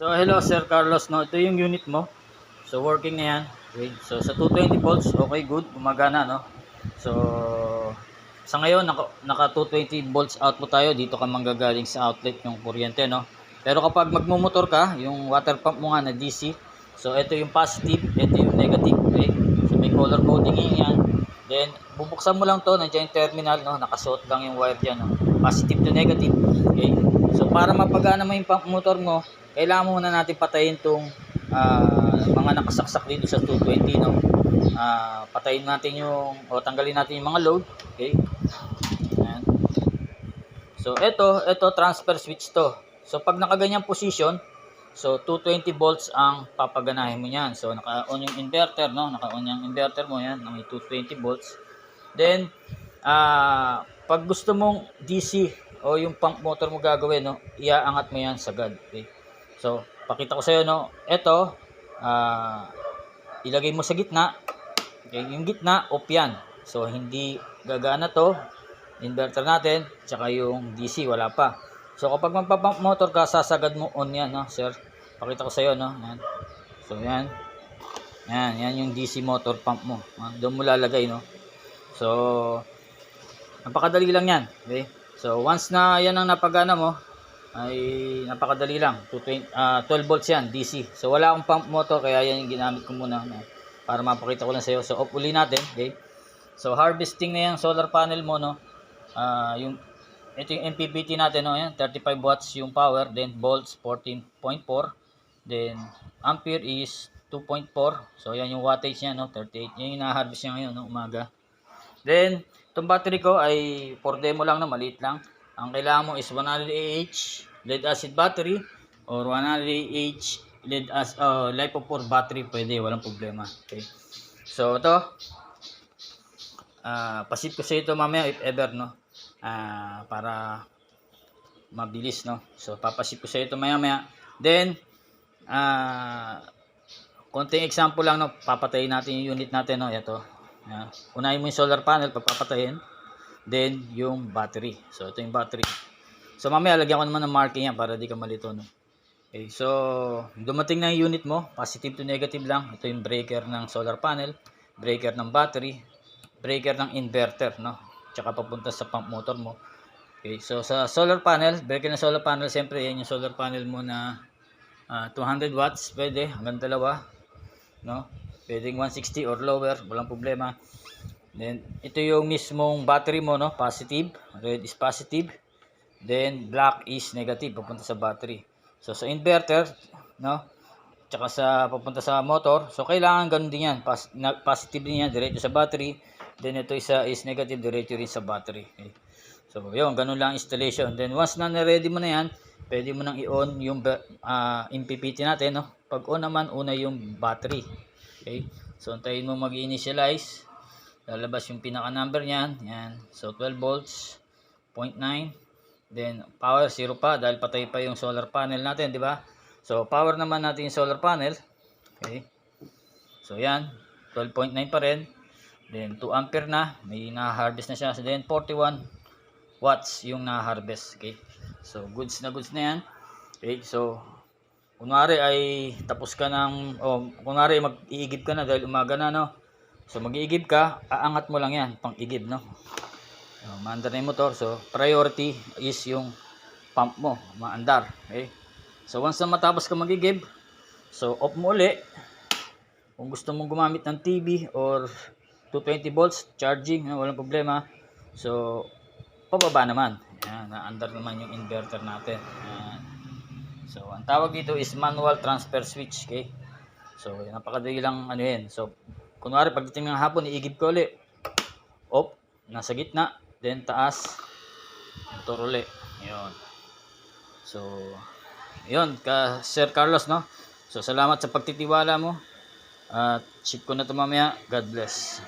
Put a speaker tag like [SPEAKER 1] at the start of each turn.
[SPEAKER 1] So hello Sir Carlos, no, ito yung unit mo. So working na yan. Okay. So sa 220 volts, okay good, gumagana no. So sa ngayon naka, naka 220 volts output tayo, dito ka manggagaling sa outlet yung kuryente no. Pero kapag magmumotor ka, yung water pump mo nga na DC, so ito yung positive, ito yung negative, okay? So may color coding yan. Then bubuksan mo lang to, nandiyan yung terminal no, nakasuot lang yung wire diyan no. Positive to negative, okay? So para mapagana mo yung pump motor mo, kailangan muna natin patayin tong ah, mga nakasaksak dito sa 220 no. Ah, patayin natin yung o tanggalin natin yung mga load, okay? Ayan. So ito, ito transfer switch to. So pag nakaganyang position, so 220 volts ang papaganahin mo niyan. So naka-on yung inverter, no? Naka-on yung inverter mo yan, may 220 volts. Then ah pag gusto mong DC o yung pump motor mo gagawin, no? Iaangat mo yan sagad, okay? So pakita ko sa iyo, no? Ito ah ilagay mo sa gitna. Okay, yung gitna off yan. So hindi gagana to inverter natin, tsaka yung DC wala pa. So kapag magpa-pump motor ka, sasagad mo on yan, no, sir. Pakita ko sa iyo, no. Yan. So yan. Yan, yan yung DC motor pump mo. Doon mo lalagay, no. So napakadali lang yan, okay? So once na yan ang napagana mo, ay napakadali lang. 220, ah, 12 volts yan, DC. So wala akong pump motor, kaya yan yung ginamit ko muna, no, para mapakita ko lang sa iyo. So off uli natin, okay? So harvesting na yung solar panel mo, no. Ah, yung ito yung MPPT natin, no, yan, 35 watts yung power, then volts 14.4, then ampere is 2.4. So yan yung wattage niya, no, 38. Yan yung na-harvest niya ngayon, no, umaga. Then itong battery ko ay for demo lang na maliit lang. Ang kailangan mo is 100 AH lead acid battery or 100 AH lead as uh, lipo 4 battery pwede, walang problema. Okay. So ito. Ah pasip ko sa ito mamaya if ever no? Ah para mabilis no? So papasip ko sa ito maya maya then ah konting example lang no? Papatayin natin yung unit natin no? Ito. Ayan. unahin mo yung solar panel pagpapatayin then yung battery so ito yung battery so mamaya lagyan ko naman ng marking yan para di ka malito no Okay, so dumating na yung unit mo, positive to negative lang. Ito yung breaker ng solar panel, breaker ng battery, breaker ng inverter, no? Tsaka papunta sa pump motor mo. Okay, so sa solar panel, breaker ng solar panel, siyempre yan yung solar panel mo na ah, 200 watts, pwede, hanggang dalawa, no? Pwedeng 160 or lower, walang problema. Then, ito yung mismong battery mo, no? Positive, red is positive. Then, black is negative, papunta sa battery. So, sa inverter, no? Tsaka sa papunta sa motor. So, kailangan ganun din yan. Pas, na, positive din yan, diretso sa battery. Then, ito isa is negative, diretso rin sa battery. Okay. So, yun, ganun lang installation. Then, once na na-ready mo na yan, pwede mo nang i-on yung ba- ah, MPPT natin, no? Pag on naman, una yung battery. Okay. So, antayin mo mag-initialize. Lalabas yung pinaka-number niyan. Yan. So, 12 volts, 0.9. Then, power 0 pa dahil patay pa yung solar panel natin, di ba? So, power naman natin yung solar panel. Okay. So, yan. 12.9 pa rin. Then, 2 ampere na. May na-harvest na siya. So, then, 41 watts yung na-harvest. Okay. So, goods na goods na yan. Okay. So, kunwari ay tapos ka ng, o kunwari mag-iigib ka na dahil umaga na, no? So, mag-iigib ka, aangat mo lang yan, pang-igib, no? So, maandar na yung motor. So, priority is yung pump mo, maandar. Okay? So, once na matapos ka magigib, so, off mo uli. Kung gusto mong gumamit ng TV or 220 volts, charging, walang problema. So, pababa naman. Yan, naandar naman yung inverter natin. Yan. So, ang tawag dito is manual transfer switch. Okay? So, napakadali lang ano yan. So, kunwari pagdating ng hapon, iigib ko ulit. Off, nasa gitna, then taas, motor uli. Yun. So, yun, ka Sir Carlos, no? So, salamat sa pagtitiwala mo. At ship ko na ito mamaya. God bless.